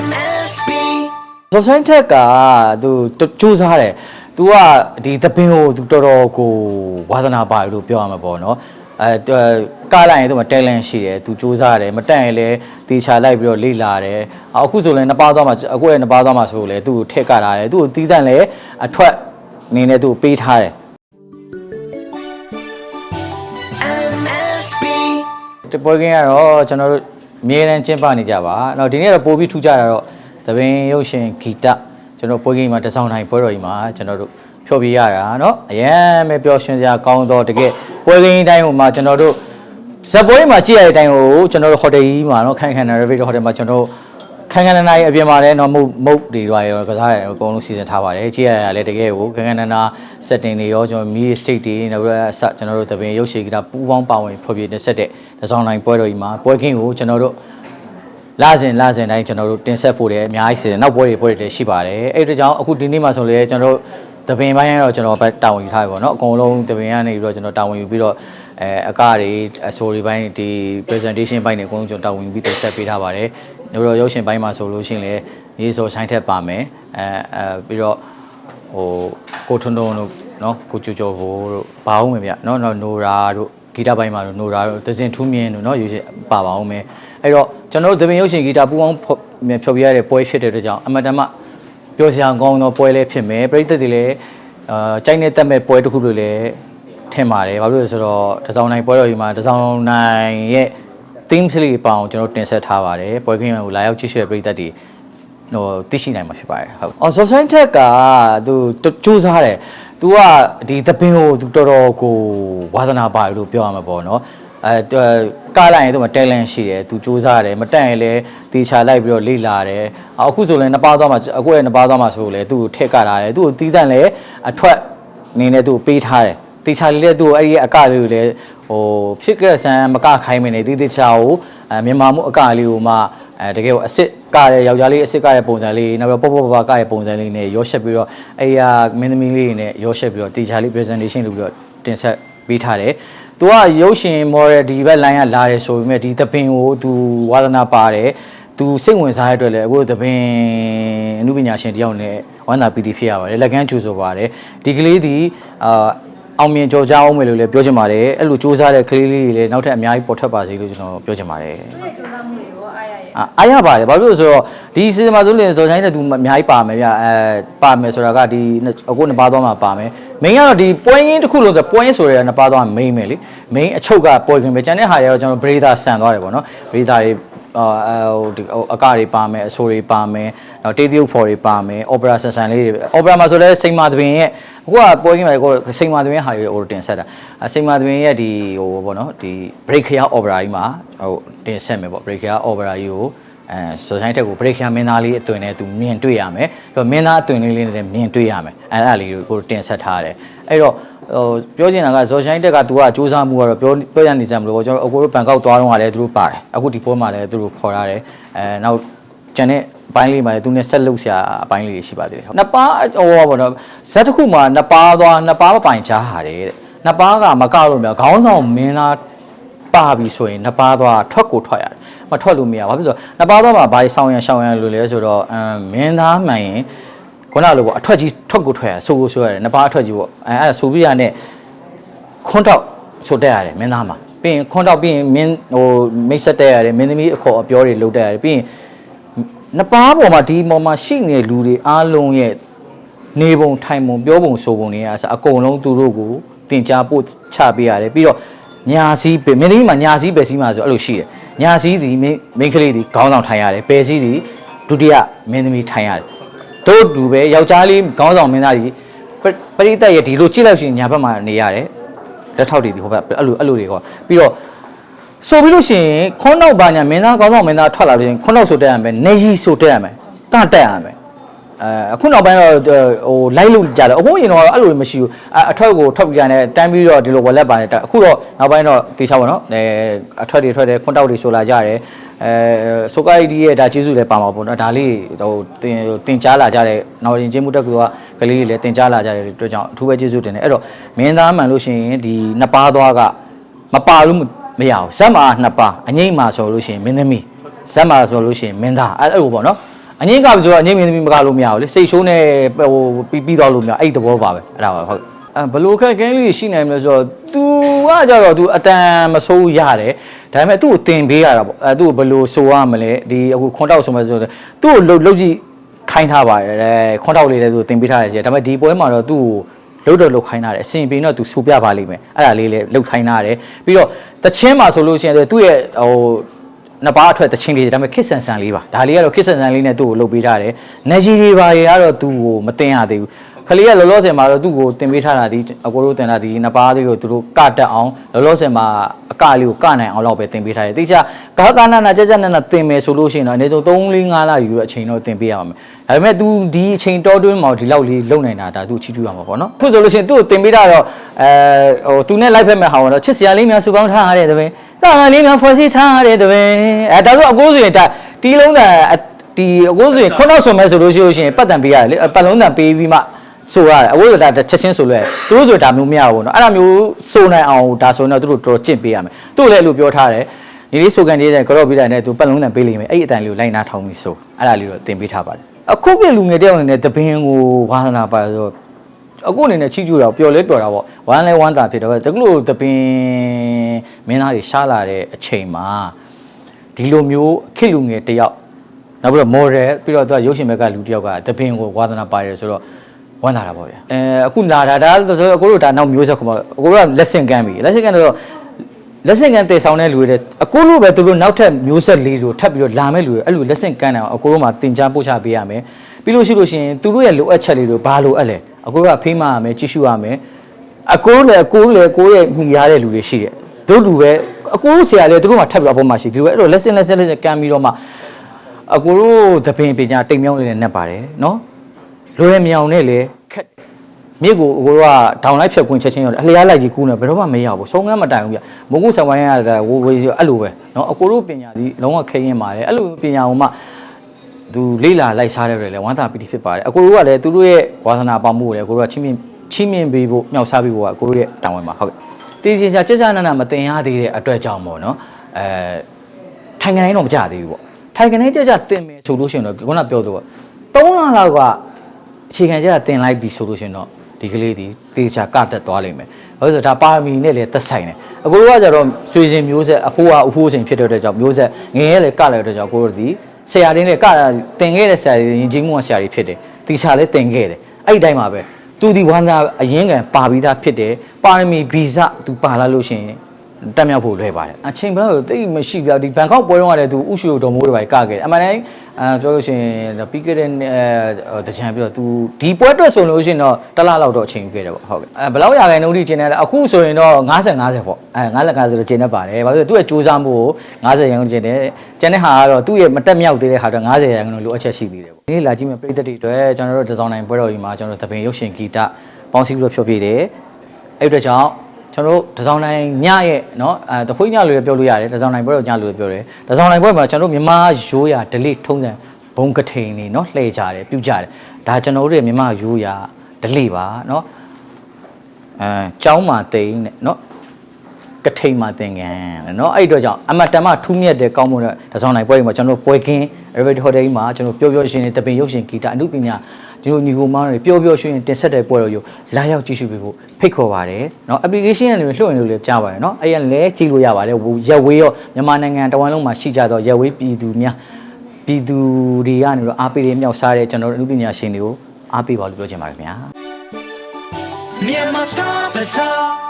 MSB ဇော်ဆိုင်ထက်ကသူစူးစားတယ်။ तू ကဒီသပင်ကို तू တော်တော်ကိုဝါသနာပါတယ်လို့ပြောရမှာပေါ့နော်။အဲကားလိုက်ရင်သူ့မှာ talent ရှိတယ်။ तू စူးစားတယ်။မတက်ရင်လည်းတေချာလိုက်ပြီးတော့လေ့လာတယ်။အခုဆိုလည်းနှစ်ပါးသွားမှာအခုရဲ့နှစ်ပါးသွားမှာဆိုလည်းသူ့ကိုထည့်ကထားတယ်။သူ့ကိုတီးတန့်လည်းအထွက်အနေနဲ့သူ့ကိုပေးထားတယ်။ MSB တပွဲကင်းကတော့ကျွန်တော်တို့ အမြဲတမ်းကျင်းပနေကြပါ။နောက်ဒီနေ့ကတော့ပို့ပြီးထူးကြတာတော့သပင်ရုပ်ရှင်ဂီတကျွန်တော်ပွဲကင်းမှာတစောင်းတိုင်းပွဲတော်ကြီးမှာကျွန်တော်တို့ဖြောပြရတာเนาะအရန်ပဲပျော်ရွှင်စရာကောင်းတော့တကယ်ပွဲကင်းတိုင်းဟိုမှာကျွန်တော်တို့ဇက်ပွဲမှာကြည့်ရတဲ့အတိုင်းကိုကျွန်တော်တို့ဟိုတယ်ကြီးမှာเนาะခိုင်ခိုင်နာရဗီဟိုတယ်မှာကျွန်တော်တို့ ခန်းခန်းနာနာရဲ့အပြင်မှာလည်းတော့မုတ်မုတ်တွေရောကစားရအကုန်လုံးစီစဉ်ထားပါတယ်ကြည့်ရတာလည်းတကယ်ကိုခန်းခန်းနာနာ setting တွေရောကျွန်တော် media state တွေနောက်ပြီးတော့ကျွန်တော်တို့သဘင်ရုပ်ရှင်ကတာပူးပေါင်းပါဝင်ဖော်ပြနေဆက်တဲ့ဒဇောင်းလိုင်းပွဲတော်ကြီးမှာပွဲခင်းကိုကျွန်တော်တို့လာစဉ်လာစဉ်တိုင်းကျွန်တော်တို့တင်ဆက်ဖို့လည်းအများကြီးစီစဉ်နောက်ပွဲတွေပွဲတွေလည်းရှိပါတယ်အဲ့ဒါကြောင့်အခုဒီနေ့မှဆိုလည်းကျွန်တော်တို့တပင်ပိုင်းကတော့ကျွန်တော်ပဲတာဝန်ယူထားပြီပေါ့နော်အကုန်လုံးတပင်ကနေပြီးတော့ကျွန်တော်တာဝန်ယူပြီးတော့အဲအကတွေအဆိုတွေပိုင်းဒီ presentation ပိုင်းတွေအကုန်လုံးကျွန်တော်တာဝန်ယူပြီးတင်ဆက်ပေးထားပါတယ် တို့တော့ရုပ်ရှင်ပိုင်းမှာဆိုလို့ရှိရင်လည်းရေးစောဆိုင်ထက်ပါမယ်အဲအဲပြီးတော့ဟိုကိုထွန်းထွန်းတို့နော်ကိုကျူကျော်ဘိုးတို့ပါအောင်မယ်ဗျနော်နော်နိုရာတို့ဂီတပိုင်းမှာတို့နိုရာတို့သစင်ထူးမြင့်တို့နော်ယူရှင်ပါပါအောင်မယ်အဲ့တော့ကျွန်တော်တို့သပင်ရုပ်ရှင်ဂီတပူပေါင်းဖော်ဖျော်ပြရတဲ့ပွဲဖြစ်တဲ့အတွက်ကြောင့်အမတန်မှပြောစရာကောင်းသောပွဲလေးဖြစ်မယ်ပရိသတ်တွေလည်းအာကြိုက်နေတတ်မဲ့ပွဲတစ်ခုလို့လည်းထင်ပါတယ်ဘာလို့လဲဆိုတော့တစောင်းနိုင်ပွဲတော်ကြီးမှာတစောင်းနိုင်ရဲ့ themes လေးအပေါင်းကျွန်တော်တင်ဆက်ထားပါတယ်ပွဲခင်းမှာကိုလာရောက်ကြည့်ရှုတဲ့ပရိသတ်တွေဟိုသိရှိနိုင်မှာဖြစ်ပါတယ်ဟုတ်အော် social tech ကသူစူးစမ်းတယ်သူကဒီသပင်ကိုသူတော်တော်ကိုဝါသနာပါတယ်လို့ပြောရမှာပေါ့နော်အဲကားလိုက်ရင်သူမ talent ရှိတယ်သူစူးစမ်းတယ်မတန့်ရင်လည်းတီချာလိုက်ပြီးတော့လေ့လာတယ်အခုဆိုလည်းနှစ်ပါးသွားမှာအခုရဲ့နှစ်ပါးသွားမှာဆိုလည်းသူ့ကိုထည့်ကတာတယ်သူ့ကိုတီးတန့်လည်းအထွက်နေနဲ့သူ့ကိုပေးထားတယ်တီချာလေးလည်းသူ့ကိုအဲ့ဒီအကလေးကိုလည်း ဟိုဖြစ်ကဆန်းမကခိုင်းမနေတိတိချာကိုအဲမြန်မာမှုအကလေးကိုမှအဲတကယ်ကိုအစ်စ်ကရဲယောက်ျားလေးအစ်စ်ကရဲပုံစံလေးနောက်ပြီးပေါ့ပေါ့ပါပါကရဲပုံစံလေးနဲ့ရောရှက်ပြီးတော့အဲဒီကမင်းသမီးလေးတွေနဲ့ရောရှက်ပြီးတော့တေချာလေး presentation လုပ်ပြီးတော့တင်ဆက်ပေးထားတယ်သူကရုပ်ရှင် model ဒီဘက် line ကလာတယ်ဆိုပေမဲ့ဒီသပင်ကိုသူဝါသနာပါတယ်သူစိတ်ဝင်စားရတဲ့အတွက်လည်းအခုသပင်အမှုပညာရှင်တယောက်နဲ့ဝန်တာပီတီဖြစ်ရပါတယ်လက်ကမ်းကျူဆိုပါတယ်ဒီကလေးဒီအာ အောင်မြင်ကြော်ကြားအောင်မယ်လို့လည်းပြောချင်ပါတယ်။အဲ့လိုစူးစမ်းတဲ့ကလေးလေးတွေလည်းနောက်ထပ်အများကြီးပေါ်ထွက်ပါစေလို့ကျွန်တော်ပြောချင်ပါတယ်။သူ့ရဲ့ကြိုးစားမှုတွေကိုအားရရဲ့အာအားရပါတယ်ဘာဖြစ်လို့လဲဆိုတော့ဒီစီစဉ်မှာဆိုရင်ဇော်ချိုင်းတဲ့သူအများကြီးပါမယ်ဗျအဲပါမယ်ဆိုတာကဒီအခုနှစ်ပါးသွားမှာပါမယ် main ကတော့ဒီပွဲရင်းတစ်ခုလုံးဆိုပွဲရင်းဆိုရတဲ့နှစ်ပါးသွား main ပဲလေ main အချုပ်ကပွဲခင်ပဲကျန်တဲ့ဟာတွေကတော့ကျွန်တော် breather ဆန်သွားတယ်ပေါ့နော် breather တွေအာဟိုဒီအကတွေပါမယ်အဆိုတွေပါမယ်နောက်တေးသရုပ်ဖော်တွေပါမယ် opera ဆန်ဆန်လေးတွေ opera မှာဆိုလဲစိန်မာသဘင်ရဲ့ အခုကပွဲခင်မှာကိုစိန်မာသဘင်ဟာတွေဟိုတင်ဆက်တာအစိန်မာသဘင်ရဲ့ဒီဟိုပေါ့နော်ဒီ break ခရ opera ကြီးမှာဟိုတင်ဆက်မယ်ပေါ့ break ခရ opera ကြီးကိုအဲဆိုဆိုင်တက်ကို break ရမင်းသားလေးအသွင်နဲ့သူမြင်တွေ့ရမယ်အဲ့တော့မင်းသားအသွင်လေးလေးနဲ့မြင်တွေ့ရမယ်အဲအဲ့ဒါလေးကိုတင်ဆက်ထားတယ်အဲ့တော့ဟိုပြောချင်တာကဇော်ဆိုင်တက်ကသူကစူးစမ်းမှုကတော့ပြောပြောရနေစမ်းမလို့ကျွန်တော်အကိုတို့ဘန်ကောက်သွားတော့ကလည်းသူတို့ပါတယ်အခုဒီပွဲမှာလည်းသူတို့ခေါ်ထားတယ်အဲနောက် ကျန်တဲ့အပိုင်းလေးမှာလည်းသူနဲ့ဆက်လုပ်ဆရာအပိုင်းလေးတွေရှိပါသေးတယ်နှစ်ပါးဟိုပါတော့ဇက်တစ်ခုမှာနှစ်ပါးသွားနှစ်ပါးမပိုင်ချားဟာတယ်တဲ့နှစ်ပါးကမကလို့မြောက်ခေါင်းဆောင်မင်းသားပါပြီဆိုရင်နှစ်ပါးသွားထွက်ကိုထွက်ရတယ်မထွက်လို့မရဘာဖြစ်လို့လဲဆိုတော့နှစ်ပါးသွားမှာဘာဆောင်းရန်ရှောင်းရန်လို့လဲဆိုတော့အမ်မင်းသားမှန်ရင်ခုနလိုပေါ့အထွက်ကြီးထွက်ကိုထွက်ရဆိုကိုဆိုရတယ်နှစ်ပါးအထွက်ကြီးပေါ့အဲအဲ့ဒါဆိုပြီးရတဲ့ခွန်းတော့ဆိုတက်ရတယ်မင်းသားမှာပြီးရင်ခွန်းတော့ပြီးရင်မင်းဟိုမိတ်ဆက်တက်ရတယ်မင်းသမီးအခေါ်အပြောတွေလုပ်တက်ရတယ်ပြီးရင် နှစ်ပါးပေါ်မှာဒီပေါ်မှာရှိနေတဲ့လူတွေအားလုံးရဲ့နေပုံထိုင်ပုံပြောပုံဆိုပုံတွေအစအကုန်လုံးသူတို့ကိုတင် जा ပို့ချပေးရတယ်ပြီးတော့ညာစည်းပဲမင်းသမီးမှာညာစည်းပဲစည်းမှာဆိုအဲ့လိုရှိတယ်ညာစည်းဒီမင်းမိန်းကလေးဒီခေါင်းဆောင်ထိုင်ရတယ်ပဲစည်းဒီဒုတိယမင်းသမီးထိုင်ရတယ်တို့တူပဲယောက်ျားလေးခေါင်းဆောင်မင်းသားဒီပပရိသတ်ရဲ့ဒီလိုကြည့်လိုက်ရှင်ညာဘက်မှာနေရတယ်လက်ထောက်တွေဒီဟိုဘက်အဲ့လိုအဲ့လိုတွေဟောပြီးတော့ ဆိုပြီးလို့ရှိရင်ခွန်းတော့ဘာညာမင်းသားကောင်းဆောင်မင်းသားထွက်လာလို့ရှိရင်ခွန်းတော့ဆိုတက်ရမယ်နေကြီးဆိုတက်ရမယ်တတက်ရမယ်အဲအခုနောက်ပိုင်းတော့ဟိုလိုက်လို့ကြတယ်အခုရင်တော့အဲ့လိုမရှိဘူးအအထွက်ကိုထွက်ပြရတယ်တန်းပြီးတော့ဒီလိုဝက်လက်ပါတယ်တက်အခုတော့နောက်ပိုင်းတော့တေချာပါတော့အဲအထွက်တွေထွက်တယ်ခွန်းတောက်တွေဆိုလာကြတယ်အဲဆိုကိုက်ဒီရဲ့ဒါကျေးဇူးလည်းပါမှာပေါ့နော်ဒါလေးဟိုတင်တင်ကြားလာကြတဲ့နောက်ရင်ချင်းမှုတက်ကကလေးတွေလည်းတင်ကြားလာကြတဲ့အတွက်ကြောင့်အထူးပဲကျေးဇူးတင်တယ်အဲ့တော့မင်းသားမှန်လို့ရှိရင်ဒီနှစ်ပါးသွားကမပါလို့ မမရဘူးဇက်မှာနှစ်ပါးအငိမ့်မှာဆိုလို့ရှိရင်မင်းသမီးဇဇက်မှာဆိုလို့ရှိရင်မင်းသားအဲ့လိုပေါ့နော်အငင်းကဆိုတော့အငင်းမင်းသမီးမကလို့မရဘူးလေစိတ်ရှိုးနဲ့ဟိုပြီးပြီးတော့လို့မရအဲ့ဒီသဘောပါပဲအဲ့ဒါပါဟုတ်အဲဘလို့ခက်ခဲလေးရှိနိုင်မလဲဆိုတော့ तू ကကြတော့ तू အတန်မဆိုးရတယ်ဒါပေမဲ့သူ့ကိုတင်ပေးရတာပေါ့အဲသူ့ကိုဘလို့ဆိုရမလဲဒီအခုခွန်တောက်ဆိုမှဆိုတော့သူ့ကိုလှုပ်လှုပ်ကြည့်ခိုင်းထားပါတယ်တဲ့ခွန်တောက်လေးလည်းသူတင်ပေးထားတယ်ကြီးဒါပေမဲ့ဒီပွဲမှာတော့သူ့ကို လှုပ်တော့လှုပ်ခိုင်းထားတယ်အစဉ်ပြေတော့သူဆူပြပါလိမ့်မယ်အဲ့ဒါလေးလည်းလှုပ်ခိုင်းထားတယ်ပြီးတော့တချင်းမှာဆိုလို့ရှိရင်သူ့ရဲ့ဟိုနှစ်ပါးအထွက်တချင်းလေးဒါပေမဲ့ခစ်ဆန်ဆန်လေးပါဒါလေးကတော့ခစ်ဆန်ဆန်လေးနဲ့သူ့ကိုလှုပ်ပေးထားတယ်နေကြီးတွေပါတွေကတော့သူ့ကိုမတင်ရသေးဘူး ခလေးကလောလောဆယ်မှာတော့သူ့ကိုတင်ပေးထားတာဒီအကိုတို့တင်တာဒီနှစ်ပါးလေးကိုသူတို့ကတက်အောင်လောလောဆယ်မှာအကလေးကိုကနိုင်အောင်လောက်ပဲတင်ပေးထားတယ်တိကျကာကနာနာကြကြနာနာတင်မယ်ဆိုလို့ရှိရင်တော့အနည်းဆုံး3 4 5လယူရအချိန်တော့တင်ပေးရမှာဒါပေမဲ့ तू ဒီအချိန်တောတွင်းမှာဒီလောက်လေးလုံနိုင်တာဒါသူ့ချီးကျူးရမှာပေါ့နော်အခုဆိုလို့ရှိရင်သူ့ကိုတင်ပေးတာတော့အဲဟို तू နဲ့လိုက်ဖက်မဲ့ဟာတော့ချစ်စရာလေးများစုပေါင်းထားရတဲ့တပင်းတာမလေးများဖွဲ့စည်းထားရတဲ့တပင်းအဲဒါဆိုအကိုဆိုရင်ဒါတီးလုံးတန်ဒီအကိုဆိုရင်ခုနောက်ဆိုမဲ့ဆိုလို့ရှိရင်ပတ်တန်ပေးရတယ်လေပတ်လုံးတန်ပေးပြီးမှ ဆိုရတယ်အကိုဆိုတာချက်ချင်းဆိုလွယ်သူတို့ဆိုတာမျိုးမရဘူးเนาะအဲ့ဒါမျိုးဆိုနိုင်အောင်ဒါဆိုရင်တော့သူတို့တော်ကျင့်ပေးရမယ်သူ့လည်းအဲ့လိုပြောထားတယ်ဒီလေးဆိုကန်လေးတဲ့ကြော့ပေးတာနဲ့သူပတ်လုံးတန်ပေးလိမ့်မယ်အဲ့ဒီအတန်လေးကိုလိုက်နာထောင်းပြီးဆိုအဲ့ဒါလေးတော့သင်ပေးထားပါတယ်အခုပြလူငယ်တယောက်အနေနဲ့တပင်းကိုဝါသနာပါဆိုအခုအနေနဲ့ချီးကျူးတာပျော်လဲပျော်တာပေါ့ဝမ်းလဲဝမ်းသာဖြစ်တော့တကလို့တပင်းမင်းသားတွေရှားလာတဲ့အချိန်မှာဒီလိုမျိုးခစ်လူငယ်တယောက်နောက်ပြီးတော့ model ပြီးတော့သူကရုပ်ရှင်ဘက်ကလူတယောက်ကတပင်းကိုဝါသနာပါတယ်ဆိုတော့ ဝမ်းသာတာပေါ့ဗျာအဲအခုလာတာဒါဆိုအခုတို့ဒါနောက်မျိုးဆက်ခုမှအခုတို့ကလက်ဆင့်ကမ်းပြီလက်ဆင့်ကမ်းတော့လက်ဆင့်ကမ်းတည်ဆောင်တဲ့လူတွေအခုလိုပဲသူတို့နောက်ထပ်မျိုးဆက်လေးတို့ထပ်ပြီးတော့လာမဲ့လူတွေအဲ့လိုလက်ဆင့်ကမ်းတယ်အခုတို့မှတင် जा ပို့ချပေးရမယ်ပြီးလို့ရှိလို့ရှိရင်သူတို့ရဲ့လိုအပ်ချက်လေးတို့ဘာလိုအပ်လဲအခုတို့ကဖေးမရမယ်ကြည့်ရှုရမယ်အကိုလည်းအကိုလည်းကိုရဲ့ညီရတဲ့လူတွေရှိတယ်တို့လူပဲအကိုဆရာလည်းသူတို့မှထပ်ပြီးတော့အပေါ်မှာရှိဒီလိုပဲအဲ့လိုလက်ဆင့်လက်ဆင့်လက်ဆင့်ကမ်းပြီးတော့မှအကိုတို့သပင်ပညာတိမ်မြောင်းလေးနဲ့နှက်ပါတယ်နော် လွယ်မြောင်နဲ့လေခက်မြစ်ကိုအကိုတို့ကဒေါင်လိုက်ဖြတ်ခွင့်ချက်ချင်းရောအလျားလိုက်ကြီးကူးနေဘယ်တော့မှမရဘူးဆုံးကမ်းမတိုင်ဘူးဗျမုတ်ကုဆောင်ပိုင်းရတာဝဝေးအဲ့လိုပဲเนาะအကိုတို့ပညာဒီလုံးဝခရင်ပါတယ်အဲ့လိုပညာဟိုမှသူလေးလာလိုက်စားတဲ့တွေလည်းဝမ်းသာပီတိဖြစ်ပါတယ်အကိုတို့ကလည်းသူတို့ရဲ့ဝါသနာပေါမှုကိုလည်းအကိုတို့ကချင်းမြင့်ချင်းမြင့်ပေးဖို့မြောက်စားပေးဖို့ကအကိုတို့ရဲ့တာဝန်ပါဟုတ်ကဲ့တည်ချင်းချာချက်ချာနာနာမတင်ရသေးတဲ့အတွက်ကြောင့်ပေါ့เนาะအဲထိုင်ကနေတော့မကြသေးဘူးပေါ့ထိုင်ကနေကြကြတင်မယ်ဆိုလို့ရှိရင်တော့ခုနပြောသလို3လလောက်က အခြေခံကျတင်လိုက်ပြီဆိုလို့ရှရင်တော့ဒီကလေးဒီတေချာကတက်သွားလိမ့်မယ်။ဘာလို့လဲဆိုတော့ဒါပါရမီနဲ့လည်းသက်ဆိုင်တယ်။အခုတို့ကကြတော့ဆွေစဉ်မျိုးဆက်အဖိုးကအဖိုးစဉ်ဖြစ်တဲ့အတွက်ကြောင့်မျိုးဆက်ငယ်ရဲလည်းကလိုက်တဲ့အတွက်ကြောင့်ကိုတို့ဒီဆရာတင်းလည်းကတင်ခဲ့တဲ့ဆရာတွေရင်ချင်းမှုကဆရာတွေဖြစ်တယ်။တေချာလည်းတင်ခဲ့တယ်။အဲ့ဒီတိုင်းမှာပဲသူဒီဝမ်းသာအရင်ကပါပြီးသားဖြစ်တယ်။ပါရမီဗီဇသူပါလာလို့ရှရင် တက်မြောက်ဖို့လွယ်ပါတယ်အချိန်ဘယ်တော့တိတ်မရှိပြဒီဘန်ကောက်ပွဲတော့ကလည်းသူဥရှူတော်မိုးတွေပဲကခဲ့တယ်အမှန်တိုင်းအဲပြောလို့ရှိရင်ပြီးခဲ့တဲ့အဲတကြံပြီးတော့သူဒီပွဲအတွက်ဆိုလို့ရှိရင်တော့တစ်လလောက်တော့အချိန်ယူခဲ့တယ်ပေါ့ဟုတ်ကဲ့အဲဘယ်လောက်ရာခိုင်နှုန်းထိကျင်းတယ်လဲအခုဆိုရင်တော့50 50ပေါ့အဲ50 50ဆိုတော့ကျင်းတတ်ပါတယ်ဘာလို့လဲသူ့ရဲ့စူးစမ်းမှုကို50ရာခိုင်နှုန်းကျင်းတယ်ကျန်တဲ့ဟာကတော့သူ့ရဲ့မတက်မြောက်သေးတဲ့ဟာတော့50ရာခိုင်နှုန်းလိုအပ်ချက်ရှိသေးတယ်ပေါ့ဒီနေ့လာကြည့်မဲ့ပြည်သက်တွေအတွက်ကျွန်တော်တို့ဒီဇိုင်းနိုင်ပွဲတော်ကြီးမှာကျွန်တော်တို့သပင်ရုပ်ရှင်ဂီတပေါင်းစည်းပြီးတော့ဖြောပြတယ်အဲ့အတွက်ကြောင့် ကျွန်တော်တို့တစောင်းတိုင်းညရဲ့เนาะအဲတခွေးညလို့လည်းပြောလို့ရတယ်တစောင်းတိုင်းပွဲတော့ညလို့လည်းပြောတယ်တစောင်းတိုင်းပွဲမှာကျွန်တော်တို့မြန်မာရိုးရာ delete ထုံးစံဘုံကထိန်နေเนาะလှည့်ကြတယ်ပြုတ်ကြတယ်ဒါကျွန်တော်တို့ရဲ့မြန်မာရိုးရာ delete ပါเนาะအဲကျောင်းမှာတိန်နဲ့เนาะကထိန်မှာသင်ကန်တဲ့เนาะအဲ့ဒီတော့ကြောင့်အမတ်တမထူးမြတ်တဲ့ကောင်းမွန်တဲ့တစောင်းတိုင်းပွဲတွေမှာကျွန်တော်တို့ပွဲကင်း Every Hotel မှာကျွန်တော်ပျော်ပျော်ရွှင်ရွှင်တပင်ရုပ်ရှင်ဂီတအမှုပညာ ဒီလိုညီကိုမောင်တွေပျော်ပျော်ရွှင်တင်ဆက်တဲ့ပွဲတော်ကိုလာရောက်ကြည့်ရှုပေးဖို့ဖိတ်ခေါ်ပါတယ်နော် application ကနေလွှင့်လို့လည်းကြားပါတယ်နော်အဲ့ရလဲကြည့်လို့ရပါတယ်ရက်ဝေးရောမြန်မာနိုင်ငံတဝိုင်းလုံးမှာရှိကြသောရက်ဝေးပြည်သူများပြည်သူတွေကနေတော့အားပေးရမြောက်စားတဲ့ကျွန်တော်တို့အမှုပညာရှင်တွေကိုအားပေးပါလို့ပြောချင်ပါတယ်ခင်ဗျာ Myanmar Star Bazaar